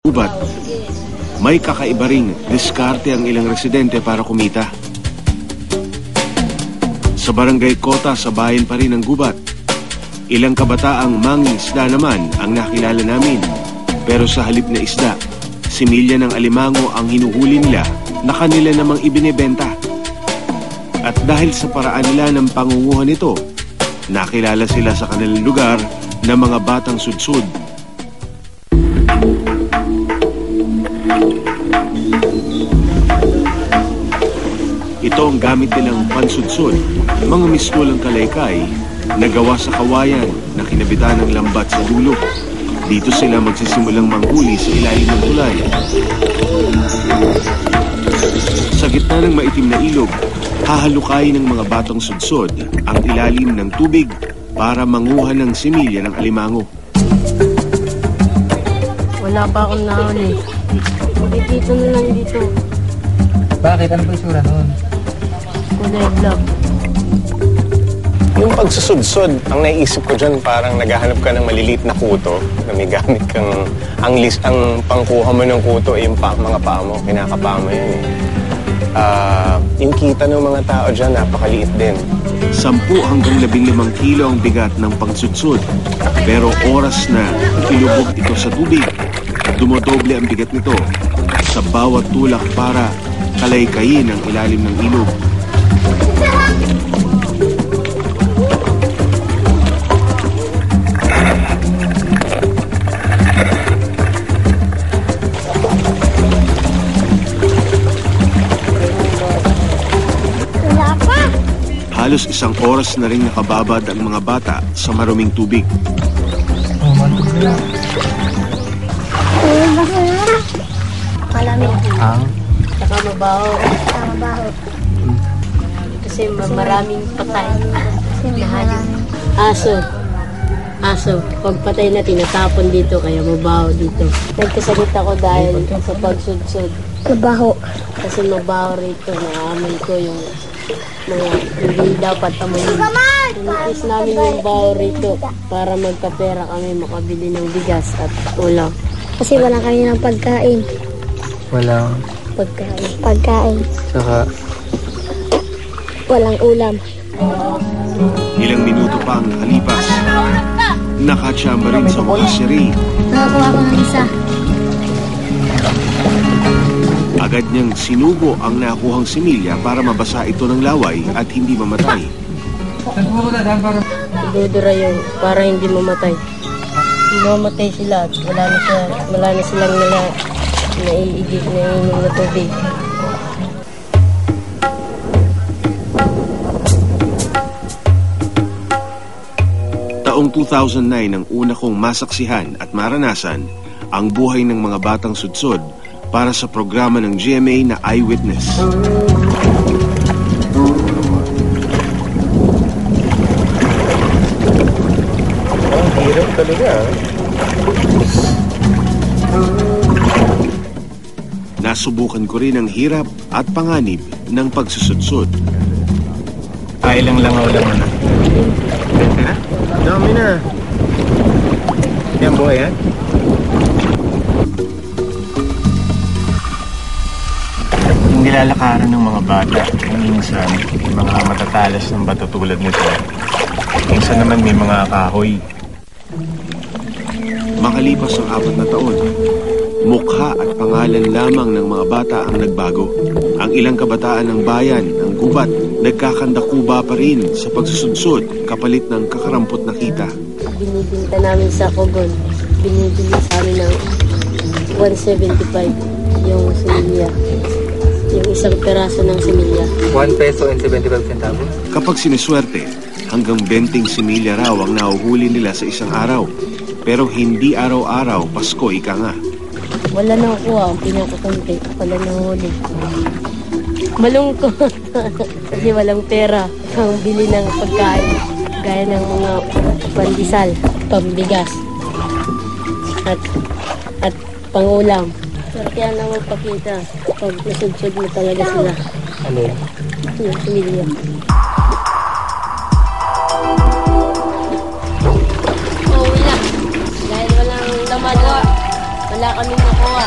gubat. May kakaiba ring diskarte ang ilang residente para kumita. Sa barangay Kota sa bayan pa rin ng gubat. Ilang kabataang mangingisda naman ang nakilala namin. Pero sa halip na isda, similya ng alimango ang hinuhuli nila na kanila namang ibinebenta. At dahil sa paraan nila ng pangunguhan nito, nakilala sila sa kanilang lugar na mga batang sudsud. Ito ang gamit nilang pansudsud, mga mistulang kalaykay na gawa sa kawayan na kinabitan ng lambat sa dulo. Dito sila magsisimulang manghuli sa ilalim ng tulay. Sa gitna ng maitim na ilog, hahalukay ng mga batang sudsod ang ilalim ng tubig para manguha ng similya ng alimango. Wala pa akong naon eh. Eh, Dito na lang dito. Bakit? Ano ba isura noon? Kulay vlog. Yung pagsusudsod, ang naisip ko dyan parang naghahanap ka ng maliliit na kuto na may gamit kang ang list ang pangkuha mo ng kuto ay yung pa, mga paa mo, mo eh. Ah, yung kita ng mga tao dyan, napakaliit din. 10 hanggang 15 kilo ang bigat ng pangsudsod. Pero oras na ilubog ito sa tubig, dumodoble ang bigat nito sa bawat tulak para kalaykayin ang ilalim ng ilog. Halos isang oras na rin nakababad ang mga bata sa maruming tubig. Oh. Malamig. Ang? Saka mabaho. Mabaho. Kasi ma- maraming patay. Hayop. Aso. Aso. Pag patay na, tinatapon dito, kaya mabaho dito. Nagkasakit ako dahil sa pagsudsud. Mabaho. Kasi mabaho rito. Naamoy ko yung mga hindi dapat amoyin. Inikis namin yung baho rito para magkapera kami makabili ng bigas at ulam. Kasi wala kami ng pagkain. Walang. Pagkain. Pagkain. Saka, Walang ulam. Ilang minuto pa ang nakalipas. Nakachamba rin sa wakas si Ray. Nakakuha ko ng isa. Agad niyang sinubo ang nakuhang similya para mabasa ito ng laway at hindi mamatay. Idudura yung para hindi mamatay. Mamatay sila at wala na, siya, wala na silang nila naiigit na inom na tubig. Taong 2009 ang una kong masaksihan at maranasan ang buhay ng mga batang sudsod para sa programa ng GMA na Eyewitness. Ang hirap talaga. ah. Nasubukan ko rin ang hirap at panganib ng pagsusudsod. Ay, ilang langaw lang na. Na? Dami na. Yan buhay yan? Yung nilalakaran ng mga bata, kung minsan, yung mga matatalas ng bato tulad nito. Minsan naman may mga kahoy. Makalipas ang apat na taon, mukha at pangalan lamang ng mga bata ang nagbago. Ang ilang kabataan ng bayan, ng gubat, nagkakandakuba pa rin sa pagsusudsod kapalit ng kakarampot na kita. Binibinta namin sa Kogon. Binibili sa amin ng 175 yung similya. Yung isang peraso ng similya. 1 peso and 75 centavos. Kapag siniswerte, hanggang 20 similya raw ang nahuhuli nila sa isang araw. Pero hindi araw-araw, Pasko ika nga. Wala na kuha, ang pinakakunti. Wala na huli. Malungkot. Kasi walang pera. Pang bili ng pagkain. Gaya ng mga pandisal, pambigas. At, at pangulam. Pero kaya na magpakita. Pag nasudsud mo talaga sila. Ano yun? Yung similya. Uuwi na. Dahil walang laman. Wala kaming nakuha.